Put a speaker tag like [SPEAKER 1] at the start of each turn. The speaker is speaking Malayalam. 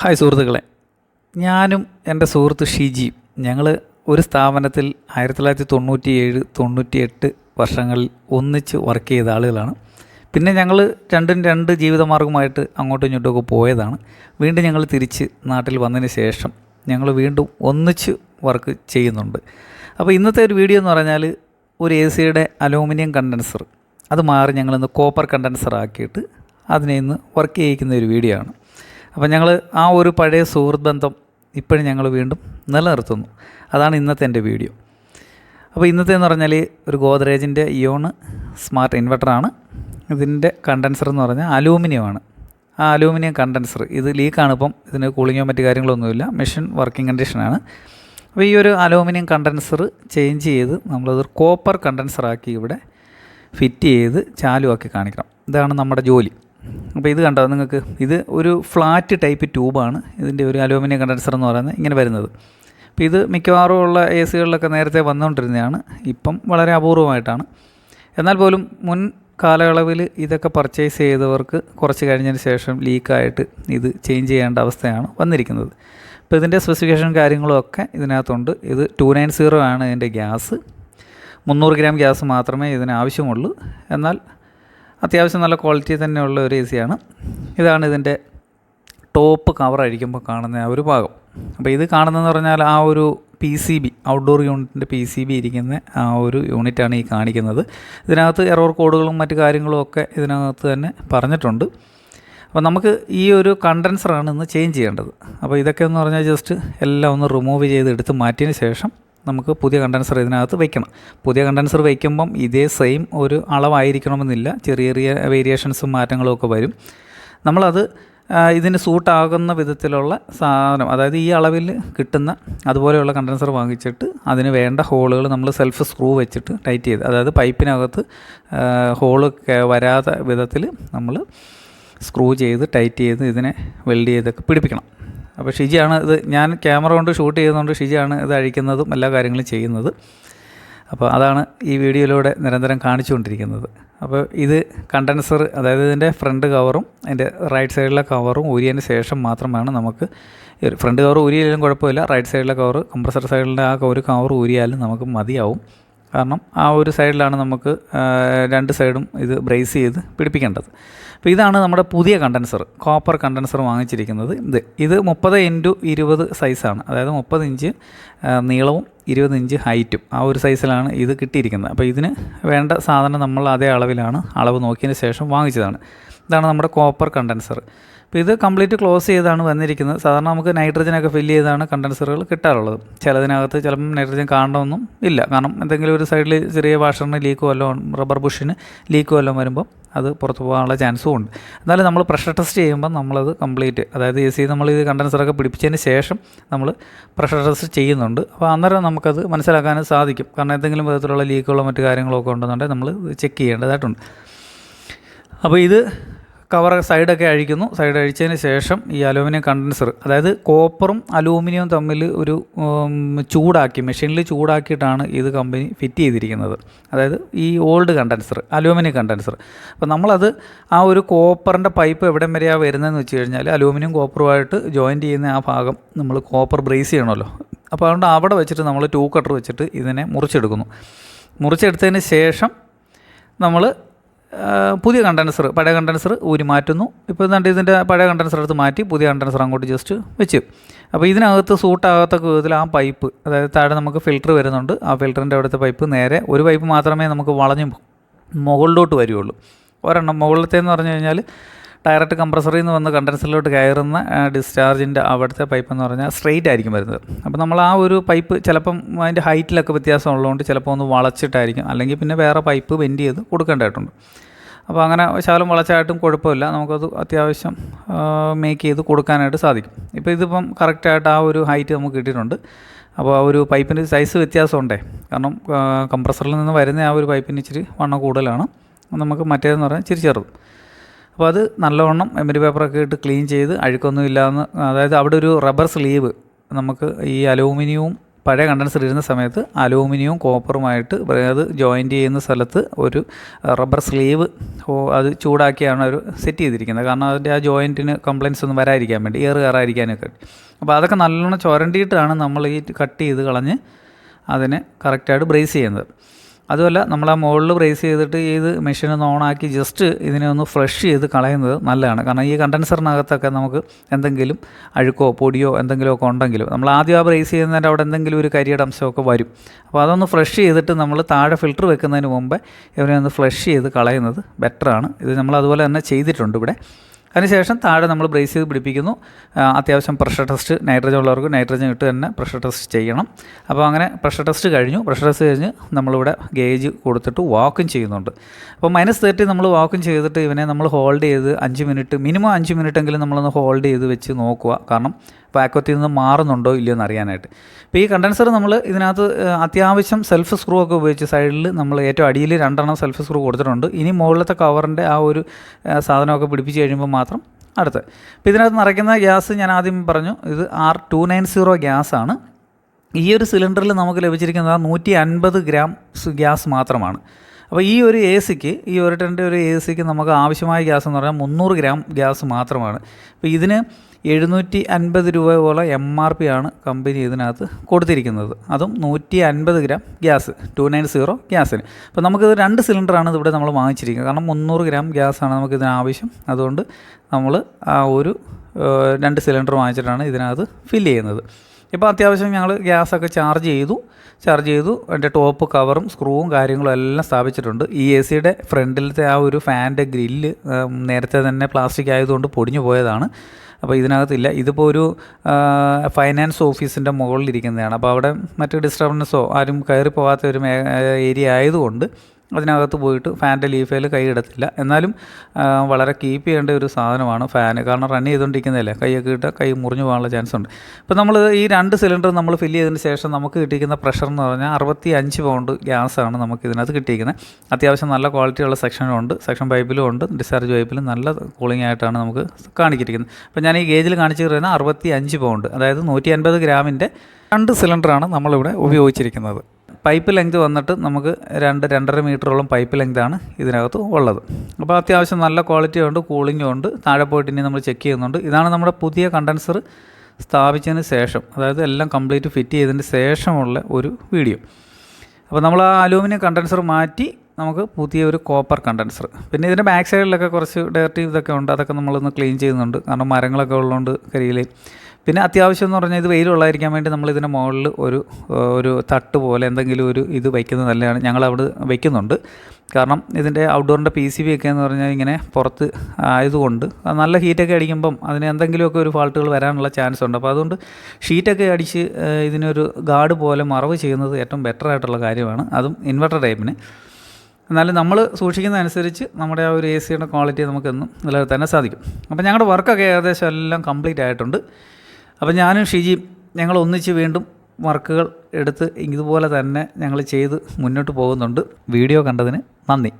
[SPEAKER 1] ഹായ് സുഹൃത്തുക്കളെ. ഞാനും എന്റെ സുഹൃത്ത് ഷിജിയും ഞങ്ങൾ ഒരു സ്ഥാപനത്തിൽ ആയിരത്തി തൊള്ളായിരത്തി തൊണ്ണൂറ്റി ഏഴ് തൊണ്ണൂറ്റി എട്ട് വർഷങ്ങളിൽ ഒന്നിച്ച് വർക്ക് ചെയ്ത ആളുകളാണ്. പിന്നെ ഞങ്ങൾ രണ്ടും രണ്ട് ജീവിതമാർഗമായിട്ട് അങ്ങോട്ടും ഇങ്ങോട്ടും ഒക്കെ പോയതാണ്. വീണ്ടും ഞങ്ങൾ തിരിച്ച് നാട്ടിൽ വന്നതിന് ശേഷം ഞങ്ങൾ വീണ്ടും ഒന്നിച്ച് വർക്ക് ചെയ്യുന്നുണ്ട്. അപ്പോൾ ഇന്നത്തെ ഒരു വീഡിയോ എന്ന് പറഞ്ഞാൽ ഒരു എ സിയുടെ അലൂമിനിയം കണ്ടൻസർ. അത് മാറി ഞങ്ങളിന്ന് കോപ്പർ കണ്ടൻസർ ആക്കിയിട്ട് അതിനെ ഇന്ന് വർക്ക് ചെയ്യിക്കുന്ന ഒരു വീഡിയോ ആണ്. അപ്പോൾ ഞങ്ങൾ ആ ഒരു പഴയ സുഹൃത്ത് ബന്ധം ഇപ്പോഴും ഞങ്ങൾ വീണ്ടും നിലനിർത്തുന്നു. അതാണ് ഇന്നത്തെ എന്റെ വീഡിയോ. അപ്പോൾ ഇന്നത്തെ എന്ന് പറഞ്ഞാൽ ഒരു ഗോദ്രേജിന്റെ ഇയോണ് സ്മാർട്ട് ഇൻവെർട്ടറാണ്. ഇതിന്റെ കണ്ടൻസർ എന്ന് പറഞ്ഞാൽ അലൂമിനിയമാണ്. ആ അലൂമിനിയം കണ്ടൻസർ ഇത് ലീക്കാണ് ഇപ്പം ഇതിന് കൂളിങ്ങോ മറ്റു കാര്യങ്ങളൊന്നുമില്ല മെഷീൻ വർക്കിംഗ് കണ്ടീഷനാണ്. അപ്പോൾ ഈ ഒരു അലൂമിനിയം കണ്ടൻസർ ചേഞ്ച് ചെയ്ത് നമ്മളതൊരു കോപ്പർ കണ്ടൻസറാക്കി ഇവിടെ ഫിറ്റ് ചെയ്ത് ചാലുവാക്കി കാണിക്കണം. ഇതാണ് നമ്മുടെ ജോലി. അപ്പോൾ ഇത് കണ്ടോ നിങ്ങൾക്ക്? ഇത് ഒരു ഫ്ലാറ്റ് ടൈപ്പ് ട്യൂബാണ്. ഇതിന്റെ ഒരു അലൂമിനിയം കണ്ടൻസർ എന്ന് പറയുന്നത് ഇങ്ങനെ വരുന്നത്. അപ്പോൾ ഇത് മിക്കവാറും ഉള്ള എ സികളിലൊക്കെ നേരത്തെ വന്നുകൊണ്ടിരുന്നതാണ്. ഇപ്പം വളരെ അപൂർവമായിട്ടാണ്. എന്നാൽ പോലും മുൻ കാലയളവിൽ ഇതൊക്കെ പർച്ചേസ് ചെയ്തവർക്ക് കുറച്ച് കഴിഞ്ഞതിന് ശേഷം ലീക്കായിട്ട് ഇത് ചേഞ്ച് ചെയ്യേണ്ട അവസ്ഥയാണ് വന്നിരിക്കുന്നത്. അപ്പോൾ ഇതിന്റെ സ്പെസിഫിക്കേഷൻ കാര്യങ്ങളും ഒക്കെ ഇതിനകത്തുണ്ട്. ഇത് ടു നയൻ സീറോ ആണ് ഇതിന്റെ ഗ്യാസ്. മുന്നൂറ് ഗ്രാം ഗ്യാസ് മാത്രമേ ഇതിന് ആവശ്യമുള്ളൂ. എന്നാൽ അത്യാവശ്യം നല്ല ക്വാളിറ്റി തന്നെയുള്ള ഒരു എ സിയാണ് ഇതാണ് ഇതിന്റെ ടോപ്പ് കവർ അഴിക്കുമ്പോൾ കാണുന്ന ആ ഒരു ഭാഗം. അപ്പോൾ ഇത് കാണുന്നതെന്ന് പറഞ്ഞാൽ ആ ഒരു പി സി ബി ഔട്ട്ഡോർ യൂണിറ്റിന്റെ പി സി ബി ഇരിക്കുന്ന ആ ഒരു യൂണിറ്റാണ് ഈ കാണിക്കുന്നത്. ഇതിനകത്ത് എറോർ കോഡുകളും മറ്റു കാര്യങ്ങളും ഒക്കെ ഇതിനകത്ത് തന്നെ പറഞ്ഞിട്ടുണ്ട്. അപ്പോൾ നമുക്ക് ഈ ഒരു കണ്ടൻസറാണ് ഇന്ന് ചേഞ്ച് ചെയ്യേണ്ടത്. അപ്പോൾ ഇതൊക്കെ എന്ന് പറഞ്ഞാൽ ജസ്റ്റ് എല്ലാം ഒന്ന് റിമൂവ് ചെയ്ത് എടുത്ത് മാറ്റിയതിന് ശേഷം നമുക്ക് പുതിയ കണ്ടൻസർ ഇതിനകത്ത് വയ്ക്കണം പുതിയ കണ്ടൻസർ വയ്ക്കുമ്പം ഇതേ സെയിം ഒരു അളവായിരിക്കണമെന്നില്ല. ചെറിയ ചെറിയ വേരിയേഷൻസും മാറ്റങ്ങളും ഒക്കെ വരും. നമ്മളത് ഇതിന് സൂട്ടാകുന്ന വിധത്തിലുള്ള സാധനം അതായത് ഈ അളവിൽ കിട്ടുന്ന അതുപോലെയുള്ള കണ്ടൻസർ വാങ്ങിച്ചിട്ട് അതിന് വേണ്ട ഹോളുകൾ നമ്മൾ സെൽഫ് സ്ക്രൂ വെച്ചിട്ട് ടൈറ്റ് ചെയ്ത് അതായത് പൈപ്പിനകത്ത് ഹോൾ വരാത്ത വിധത്തിൽ നമ്മൾ സ്ക്രൂ ചെയ്ത് ടൈറ്റ് ചെയ്ത് ഇതിനെ വെൽഡ് ചെയ്തൊക്കെ പിടിപ്പിക്കണം. അപ്പോൾ ഷിജിയാണ് ഇത് ഞാൻ ക്യാമറ കൊണ്ട് ഷൂട്ട് ചെയ്യുന്നതുകൊണ്ട് ഷിജിയാണ് ഇത് അഴിക്കുന്നതും എല്ലാ കാര്യങ്ങളും ചെയ്യുന്നത്. അപ്പോൾ അതാണ് ഈ വീഡിയോയിലൂടെ നിരന്തരം കാണിച്ചുകൊണ്ടിരിക്കുന്നത്. അപ്പോൾ ഇത് കണ്ടൻസർ അതായത് ഇതിന്റെ ഫ്രണ്ട് കവറും അതിന്റെ റൈറ്റ് സൈഡിലെ കവറും ഊരിയതിന് ശേഷം മാത്രമാണ് നമുക്ക് ഫ്രണ്ട് കവർ ഊരിയാലും കുഴപ്പമില്ല. റൈറ്റ് സൈഡിലെ കവർ കംപ്രസർ സൈഡിലെ ആ ഒരു കവർ ഊരിയാലും നമുക്ക് മതിയാവും. കാരണം ആ ഒരു സൈഡിലാണ് നമുക്ക് രണ്ട് സൈഡും ഇത് ബ്രേസ് ചെയ്ത് പിടിപ്പിക്കേണ്ടത്. അപ്പോൾ ഇതാണ് നമ്മുടെ പുതിയ കണ്ടൻസർ കോപ്പർ കണ്ടൻസർ വാങ്ങിച്ചിരിക്കുന്നത്. ഇത് ഇത് മുപ്പത് ഇന്റു ഇരുപത് സൈസാണ്. അതായത് മുപ്പത് ഇഞ്ച് നീളവും ഇരുപത് ഇഞ്ച് ഹൈറ്റും ആ ഒരു സൈസിലാണ് ഇത് കിട്ടിയിരിക്കുന്നത്. അപ്പോൾ ഇതിന് വേണ്ട സാധനം നമ്മൾ അതേ അളവിലാണ് അളവ് നോക്കിയതിന് ശേഷം വാങ്ങിച്ചതാണ്. ഇതാണ് നമ്മുടെ കോപ്പർ കണ്ടൻസർ. അപ്പോൾ ഇത് കംപ്ലീറ്റ് ക്ലോസ് ചെയ്താണ് വന്നിരിക്കുന്നത്. സാധാരണ നമുക്ക് നൈട്രജനൊക്കെ ഫില്ല് ചെയ്താണ് കണ്ടൻസറുകൾ കിട്ടാറുള്ളത്. ചിലതിനകത്ത് ചിലപ്പം നൈട്രജൻ കാണണമെന്നും ഇല്ല. കാരണം എന്തെങ്കിലും ഒരു സൈഡിൽ ചെറിയ വാഷറിന് ലീക്ക് വല്ലതും റബ്ബർ ബുഷിന് ലീക്ക് വല്ലതും വരുമ്പോൾ അത് പുറത്ത് പോകാനുള്ള ചാൻസും ഉണ്ട്. എന്നാലും നമ്മൾ പ്രഷർ ടെസ്റ്റ് ചെയ്യുമ്പോൾ നമ്മളത് കംപ്ലീറ്റ് അതായത് എ സി നമ്മൾ ഇത് കണ്ടൻസറൊക്കെ പിടിപ്പിച്ചതിന് ശേഷം നമ്മൾ പ്രഷർ ടെസ്റ്റ് ചെയ്യുന്നുണ്ട്. അപ്പോൾ അന്നേരം നമുക്കത് മനസ്സിലാക്കാൻ സാധിക്കും. കാരണം എന്തെങ്കിലും വിധത്തിലുള്ള ലീക്കുകളോ മറ്റു കാര്യങ്ങളോ ഒക്കെ ഉണ്ടെന്നുണ്ടെങ്കിൽ നമ്മൾ ചെക്ക് ചെയ്യേണ്ടതായിട്ടുണ്ട്. അപ്പോൾ ഇത് കവർ സൈഡൊക്കെ അഴിക്കുന്നു. സൈഡ് അഴിച്ചതിന് ശേഷം ഈ അലൂമിനിയം കണ്ടൻസർ അതായത് കോപ്പറും അലൂമിനിയവും തമ്മിൽ ഒരു ചൂടാക്കി മെഷീനിൽ ചൂടാക്കിയിട്ടാണ് ഇത് കമ്പനി ഫിറ്റ് ചെയ്തിരിക്കുന്നത്. അതായത് ഈ ഓൾഡ് കണ്ടൻസർ അലൂമിനിയം കണ്ടൻസർ അപ്പോൾ നമ്മളത് ആ ഒരു കോപ്പറിന്റെ പൈപ്പ് എവിടെ വരെയാണ് വരുന്നതെന്ന് വെച്ച് കഴിഞ്ഞാൽ അലൂമിനിയം കോപ്പറുമായിട്ട് ജോയിന്റ് ചെയ്യുന്ന ആ ഭാഗം നമ്മൾ കോപ്പർ ബ്രേസ് ചെയ്യണമല്ലോ. അപ്പോൾ അതുകൊണ്ട് അവിടെ വെച്ചിട്ട് നമ്മൾ ടൂ കട്ടർ വെച്ചിട്ട് ഇതിനെ മുറിച്ചെടുക്കുന്നു. മുറിച്ചെടുത്തതിന് ശേഷം നമ്മൾ പുതിയ കണ്ടൻസർ പഴയ കണ്ടൻസർ ഊരി മാറ്റുന്നു. ഇപ്പോൾ എന്താണ്ട് ഇതിന്റെ പഴയ കണ്ടൻസർ എടുത്ത് മാറ്റി പുതിയ കണ്ടൻസർ അങ്ങോട്ട് ജസ്റ്റ് വെച്ച്. അപ്പോൾ ഇതിനകത്ത് സൂട്ടാകത്തക്ക വിധത്തിൽ ആ പൈപ്പ് അതായത് താഴെ നമുക്ക് ഫിൽറ്റർ വരുന്നുണ്ട്. ആ ഫിൽറ്ററിന്റെ അവിടുത്തെ പൈപ്പ് നേരെ ഒരു പൈപ്പ് മാത്രമേ നമുക്ക് വളഞ്ഞു മുകളിലോട്ട് വരികയുള്ളൂ ഒരെണ്ണം മുകളിലത്തെ എന്ന് പറഞ്ഞു കഴിഞ്ഞാൽ ഡയറക്റ്റ് കംപ്രസറിൽ നിന്ന് വന്ന് കണ്ടൻസറിലോട്ട് കയറുന്ന ഡിസ്ചാർജിന്റെ അവിടുത്തെ പൈപ്പ് എന്ന് പറഞ്ഞാൽ സ്ട്രെയിറ്റ് ആയിരിക്കും വരുന്നത്. അപ്പോൾ നമ്മൾ ആ ഒരു പൈപ്പ് ചിലപ്പം അതിന്റെ ഹൈറ്റിലൊക്കെ വ്യത്യാസം ഉള്ളതുകൊണ്ട് ചിലപ്പോൾ ഒന്ന് വളച്ചിട്ടായിരിക്കും. അല്ലെങ്കിൽ പിന്നെ വേറെ പൈപ്പ് ബെൻഡ് ചെയ്ത് കൊടുക്കേണ്ടതായിട്ടുണ്ട്. അപ്പോൾ അങ്ങനെ ശകലം വളച്ചായിട്ടും കുഴപ്പമില്ല. നമുക്കത് അത്യാവശ്യം മേക്ക് ചെയ്ത് കൊടുക്കാനായിട്ട് സാധിക്കും. ഇപ്പോൾ ഇതിപ്പം കറക്റ്റായിട്ട് ആ ഒരു ഹൈറ്റ് നമുക്ക് കിട്ടിയിട്ടുണ്ട്. അപ്പോൾ ആ ഒരു പൈപ്പിന്റെ സൈസ് വ്യത്യാസമുണ്ടേ. കാരണം കംപ്രസറിൽ നിന്ന് വരുന്ന ആ ഒരു പൈപ്പിന് ഇച്ചിരി വണ്ണം കൂടുതലാണ്. നമുക്ക് മറ്റേതെന്ന് പറഞ്ഞാൽ ഇച്ചിരി ചെറുത്. അപ്പോൾ അത് നല്ലവണ്ണം എമരി പേപ്പറൊക്കെ ഇട്ട് ക്ലീൻ ചെയ്ത് അഴുക്കൊന്നും ഇല്ലാന്ന് അതായത് അവിടെ ഒരു റബ്ബർ സ്ലീവ് നമുക്ക് ഈ അലൂമിനിയവും പഴയ കണ്ടൻസർ ഇരുന്ന സമയത്ത് അലൂമിനിയവും കോപ്പറുമായിട്ട് അത് ജോയിന്റ് ചെയ്യുന്ന സ്ഥലത്ത് ഒരു റബ്ബർ സ്ലീവ് അത് ചൂടാക്കിയാണ് അവർ സെറ്റ് ചെയ്തിരിക്കുന്നത്. കാരണം അതിന്റെ ആ ജോയിന്റിന് കംപ്ലയിൻസ് ഒന്നും വരാതിരിക്കാൻ വേണ്ടി ഏറ് കയറാതിരിക്കാനൊക്കെ. അപ്പോൾ അതൊക്കെ നല്ലോണം ചുരണ്ടിയിട്ടാണ് നമ്മൾ ഈ കട്ട് ചെയ്ത് കളഞ്ഞ് അതിനെ കറക്റ്റായിട്ട് ബ്രേസ് ചെയ്യുന്നത്. അതുമല്ല നമ്മൾ ആ മുകളിൽ പ്രേസ് ചെയ്തിട്ട് ഇത് മെഷീൻ ഒന്ന് ഓണാക്കി ജസ്റ്റ് ഇതിനെ ഒന്ന് ഫ്രഷ് ചെയ്ത് കളയുന്നത് നല്ലതാണ്. കാരണം ഈ കണ്ടൻസറിനകത്തൊക്കെ നമുക്ക് എന്തെങ്കിലും അഴുക്കോ പൊടിയോ എന്തെങ്കിലുമൊക്കെ ഉണ്ടെങ്കിലും നമ്മൾ ആദ്യം ആ പ്രേസ് ചെയ്യുന്നതിന്റെ അവിടെ എന്തെങ്കിലും ഒരു കരിയുടെ അംശമൊക്കെ വരും. അപ്പോൾ അതൊന്ന് ഫ്രഷ് ചെയ്തിട്ട് നമ്മൾ താഴെ ഫിൽറ്റർ വെക്കുന്നതിന് മുമ്പേ ഇവനെ ഒന്ന് ഫ്രഷ് ചെയ്ത് കളയുന്നത് ബെറ്ററാണ് ഇത് നമ്മൾ അതുപോലെ തന്നെ ചെയ്തിട്ടുണ്ട് ഇവിടെ. അതിനുശേഷം താഴെ നമ്മൾ ബ്രേസ് ചെയ്ത് പിടിപ്പിക്കുന്നു. അത്യാവശ്യം പ്രഷർ ടെസ്റ്റ് നൈട്രജൻ ഉള്ളവർക്ക് നൈട്രജൻ ഇട്ട് തന്നെ പ്രഷർ ടെസ്റ്റ് ചെയ്യണം. അപ്പോൾ അങ്ങനെ പ്രഷർ ടെസ്റ്റ് കഴിഞ്ഞു. പ്രഷർ ടെസ്റ്റ് കഴിഞ്ഞ് നമ്മളിവിടെ ഗേജ് കൊടുത്തിട്ട് വാക്കും ചെയ്യുന്നുണ്ട്. അപ്പോൾ മൈനസ് തേർട്ടി നമ്മൾ വാക്കും ചെയ്തിട്ട് ഇവനെ നമ്മൾ ഹോൾഡ് ചെയ്ത് അഞ്ച് മിനിറ്റ് മിനിമം അഞ്ച് മിനിറ്റ് എങ്കിലും നമ്മളൊന്ന് ഹോൾഡ് ചെയ്ത് വെച്ച് നോക്കുക. കാരണം വാക്കത്തിൽ നിന്ന് മാറുന്നുണ്ടോ ഇല്ലയോ എന്ന് അറിയാനായിട്ട്. ഇപ്പോൾ ഈ കണ്ടൻസർ നമ്മൾ ഇതിനകത്ത് അത്യാവശ്യം സെൽഫ് സ്ക്രൂ ഒക്കെ ഉപയോഗിച്ച് സൈഡിൽ നമ്മൾ ഏറ്റവും അടിയിൽ രണ്ടെണ്ണം സെൽഫ് സ്ക്രൂ കൊടുത്തിട്ടുണ്ട്. ഇനി മുകളിലത്തെ കവറിന്റെ ആ ഒരു സാധനമൊക്കെ പിടിപ്പിച്ച് കഴിയുമ്പോൾ മാത്രം അടുത്ത്. ഇപ്പോൾ ഇതിനകത്ത് നിറയ്ക്കുന്ന ഗ്യാസ് ഞാൻ ആദ്യം പറഞ്ഞു. ഇത് ആർ ടു നയൻ സീറോ ഗ്യാസാണ്. ഈ ഒരു സിലിണ്ടറിൽ നമുക്ക് ലഭിച്ചിരിക്കുന്നത് നൂറ്റി അൻപത് ഗ്രാം ഗ്യാസ് മാത്രമാണ്. അപ്പോൾ ഈ ഒരു എ സിക്ക് ഈ ഒരു ടെന്റെ ഒരു എ സിക്ക് നമുക്ക് ആവശ്യമായ ഗ്യാസ് എന്ന് പറഞ്ഞാൽ മുന്നൂറ് ഗ്രാം ഗ്യാസ് മാത്രമാണ്. അപ്പോൾ ഇതിന് എഴുന്നൂറ്റി അൻപത് രൂപ പോലെ എം ആർ പി ആണ് കമ്പനി ഇതിനകത്ത് കൊടുത്തിരിക്കുന്നത്. അതും നൂറ്റി അൻപത് gram gas two nine zero ഗ്യാസിന് അപ്പോൾ നമുക്കിത് രണ്ട് സിലിണ്ടറാണ് ഇവിടെ നമ്മൾ വാങ്ങിച്ചിരിക്കുന്നത്. കാരണം മുന്നൂറ് ഗ്രാം ഗ്യാസാണ് നമുക്ക് ഇതിന് ആവശ്യം. അതുകൊണ്ട് നമ്മൾ ആ ഒരു രണ്ട് സിലിണ്ടർ വാങ്ങിച്ചിട്ടാണ് ഇതിനകത്ത് ഫില്ല് ചെയ്യുന്നത്. ഇപ്പോൾ അത്യാവശ്യം ഞങ്ങൾ ഗ്യാസൊക്കെ ചാർജ് ചെയ്തു. ചാർജ് ചെയ്തു. അതിന്റെ ടോപ്പ് കവറും സ്ക്രൂവും കാര്യങ്ങളും എല്ലാം സ്ഥാപിച്ചിട്ടുണ്ട്. ഈ എ സിയുടെ ഫ്രണ്ടിലത്തെ ആ ഒരു ഫാനിന്റെ ഗ്രില്ല് നേരത്തെ തന്നെ പ്ലാസ്റ്റിക് ആയതുകൊണ്ട് പൊടിഞ്ഞു പോയതാണ്. അപ്പോൾ ഇതിനകത്തില്ല. ഇതിപ്പോൾ ഒരു ഫൈനാൻസ് ഓഫീസിന്റെ മുകളിലിരിക്കുന്നതാണ് അപ്പോൾ അവിടെ മറ്റ് ഡിസ്റ്റർബൻസോ ആരും കയറി പോകാത്ത ഒരു ഏരിയ ആയതുകൊണ്ട് അതിനകത്ത് പോയിട്ട് ഫാനിന്റെ ലീഫേൽ കൈ ഇടത്തില്ല. എന്നാലും വളരെ കീപ്പ് ചെയ്യേണ്ട ഒരു സാധനമാണ് ഫാൻ കാരണം റൺ ചെയ്തുകൊണ്ടിരിക്കുന്നതല്ലേ കൈയൊക്കെ ഇട്ട് കൈ മുറിഞ്ഞു പോകാനുള്ള ചാൻസ് ഉണ്ട്. ഇപ്പോൾ നമ്മൾ ഈ രണ്ട് സിലിണ്ടർ നമ്മൾ ഫില്ല് ചെയ്തതിന് ശേഷം നമുക്ക് കിട്ടിയിരിക്കുന്ന പ്രഷർ എന്ന് പറഞ്ഞാൽ അറുപത്തി അഞ്ച് പൗണ്ട് ഗ്യാസാണ് നമുക്ക് ഇതിനകത്ത് കിട്ടിയിരിക്കുന്നത്. അത്യാവശ്യം നല്ല ക്വാളിറ്റിയുള്ള സെക്ഷനും ഉണ്ട്. സെക്ഷൻ പൈപ്പിലും ഉണ്ട്. ഡിസ്ചാർജ് പൈപ്പിലും നല്ല കൂളിംഗ് ആയിട്ടാണ് നമുക്ക് കാണിച്ചിരിക്കുന്നത് അപ്പോൾ ഞാൻ ഈ ഗേജിൽ കാണിച്ചു തരുന്ന അറുപത്തി അഞ്ച് പൗണ്ട് അതായത് നൂറ്റി അൻപത് ഗ്രാമിന്റെ രണ്ട് സിലിണ്ടറാണ് നമ്മളിവിടെ ഉപയോഗിച്ചിരിക്കുന്നത്. പൈപ്പ് ലെങ്ത് വന്നിട്ട് നമുക്ക് രണ്ട് രണ്ടര മീറ്ററോളം പൈപ്പ് ലെങ്താണ് ഇതിനകത്ത് ഉള്ളത്. അപ്പോൾ അത്യാവശ്യം നല്ല ക്വാളിറ്റി ഉണ്ട് കൂളിംഗും ഉണ്ട്. താഴെ പോയിട്ട് ഇനി നമ്മൾ ചെക്ക് ചെയ്യുന്നുണ്ട്. ഇതാണ് നമ്മുടെ പുതിയ കണ്ടൻസർ സ്ഥാപിച്ചതിന് ശേഷം അതായത് എല്ലാം കംപ്ലീറ്റ് ഫിറ്റ് ചെയ്തതിന് ശേഷമുള്ള ഒരു വീഡിയോ. അപ്പോൾ നമ്മൾ ആ അലൂമിനിയം കണ്ടൻസർ മാറ്റി നമുക്ക് പുതിയ ഒരു കോപ്പർ കണ്ടൻസർ. പിന്നെ ഇതിന്റെ ബാക്ക് സൈഡിലൊക്കെ കുറച്ച് ഡയറക്റ്റ് ഇതൊക്കെ ഉണ്ട് അതൊക്കെ നമ്മളൊന്ന് ക്ലീൻ ചെയ്യുന്നുണ്ട്. കാരണം മരങ്ങളൊക്കെ ഉള്ളതുകൊണ്ട് കരിയിൽ പിന്നെ അത്യാവശ്യം എന്ന് പറഞ്ഞാൽ ഇത് വെയിലുള്ളതായിരിക്കാൻ വേണ്ടി നമ്മൾ ഇതിന്റെ മുകളിൽ ഒരു ഒരു തട്ട് പോലെ എന്തെങ്കിലും ഒരു ഇത് വയ്ക്കുന്നത് നല്ലതാണ്. ഞങ്ങൾ അവിടെ വയ്ക്കുന്നുണ്ട്. കാരണം ഇതിന്റെ ഔട്ട്ഡോറിന്റെ പി സി ബി ഒക്കെ എന്ന് പറഞ്ഞാൽ ഇങ്ങനെ പുറത്ത് ആയതുകൊണ്ട് നല്ല ഹീറ്റൊക്കെ അടിക്കുമ്പം അതിന് എന്തെങ്കിലുമൊക്കെ ഒരു ഫാൾട്ടുകൾ വരാനുള്ള ചാൻസ് ഉണ്ട്. അപ്പോൾ അതുകൊണ്ട് ഷീറ്റൊക്കെ അടിച്ച് ഇതിനൊരു ഗാർഡ് പോലെ മറവ് ചെയ്യുന്നത് ഏറ്റവും ബെറ്റർ ആയിട്ടുള്ള കാര്യമാണ്. അതും ഇൻവെർട്ടർ ടൈപ്പിന് എന്നാലും നമ്മൾ സൂക്ഷിക്കുന്നതനുസരിച്ച് നമ്മുടെ ആ ഒരു എ സിയുടെ ക്വാളിറ്റി നമുക്കെന്നും നിലനിർത്താൻ സാധിക്കും. അപ്പോൾ ഞങ്ങളുടെ വർക്കൊക്കെ ഏകദേശം എല്ലാം കംപ്ലീറ്റ് ആയിട്ടുണ്ട്. അപ്പോൾ ഞാനും ഷിജിയും ഞങ്ങൾ ഒന്നിച്ച് വീണ്ടും വർക്കുകൾ എടുത്ത് ഇതുപോലെ തന്നെ ഞങ്ങൾ ചെയ്ത് മുന്നോട്ട് പോകുന്നുണ്ട്. വീഡിയോ കണ്ടതിന് നന്ദി.